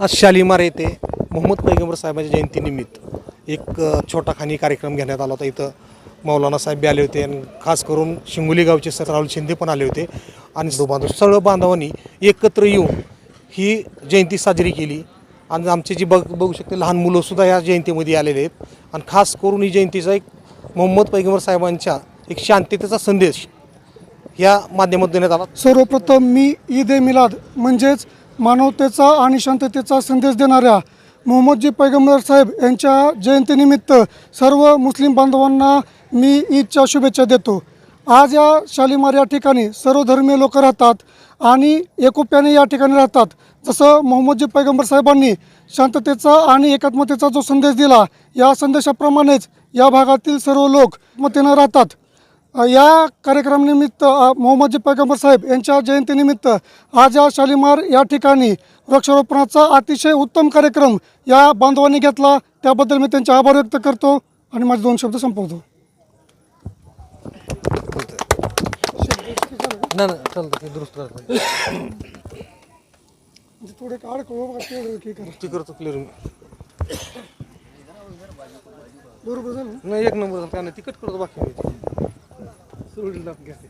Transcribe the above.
आज शालिमार येथे मोहम्मद पैगंबर साहेबांच्या जयंतीनिमित्त एक छोटा खानी कार्यक्रम घेण्यात आला होता. इथं मौलाना साहेब बी आले होते आणि खास करून शिंगोली गावचे सर राहुल शिंदे पण आले होते. आणि बांधव सर्व बांधवांनी एकत्र येऊन ही जयंती साजरी केली. आणि आमचे जी बघ बघू शकते लहान मुलंसुद्धा या जयंतीमध्ये आलेले आहेत. आणि खास करून ही जयंतीचा एक मोहम्मद पैगंबर साहेबांच्या एक शांततेचा संदेश या माध्यमात देण्यात आला. सर्वप्रथम मी ईद ए मिलाद म्हणजेच मानवतेचा आणि शांततेचा संदेश देणाऱ्या मोहम्मदजी पैगंबर साहेब यांच्या जयंतीनिमित्त सर्व मुस्लिम बांधवांना मी ईदच्या शुभेच्छा देतो. आज या शालिमार या ठिकाणी सर्व धर्मीय लोक राहतात आणि एकोप्याने या ठिकाणी राहतात. जसं मोहम्मदजी पैगंबर साहेबांनी शांततेचा आणि एकात्मतेचा जो संदेश दिला या संदेशाप्रमाणेच या भागातील सर्व लोक एकमतेनं राहतात. या कार्यक्रमानिमित्त अ, मोहम्मदजी पैगंबर साहेब यांच्या जयंतीनिमित्त आज या शालिमार या ठिकाणी वृक्षारोपणाचा अतिशय उत्तम कार्यक्रम या बांधवांनी घेतला. त्याबद्दल मी त्यांचे आभार व्यक्त करतो आणि माझे दोन शब्द संपवतो. नाही नाही चालतं ते दुरुस्त राहतं थोडे काळ ती करतो क्लिअर मी बरोबर झालं. नाही एक नंबर झाला नाही तिकट करतो बाकी सोडून टाकून घेते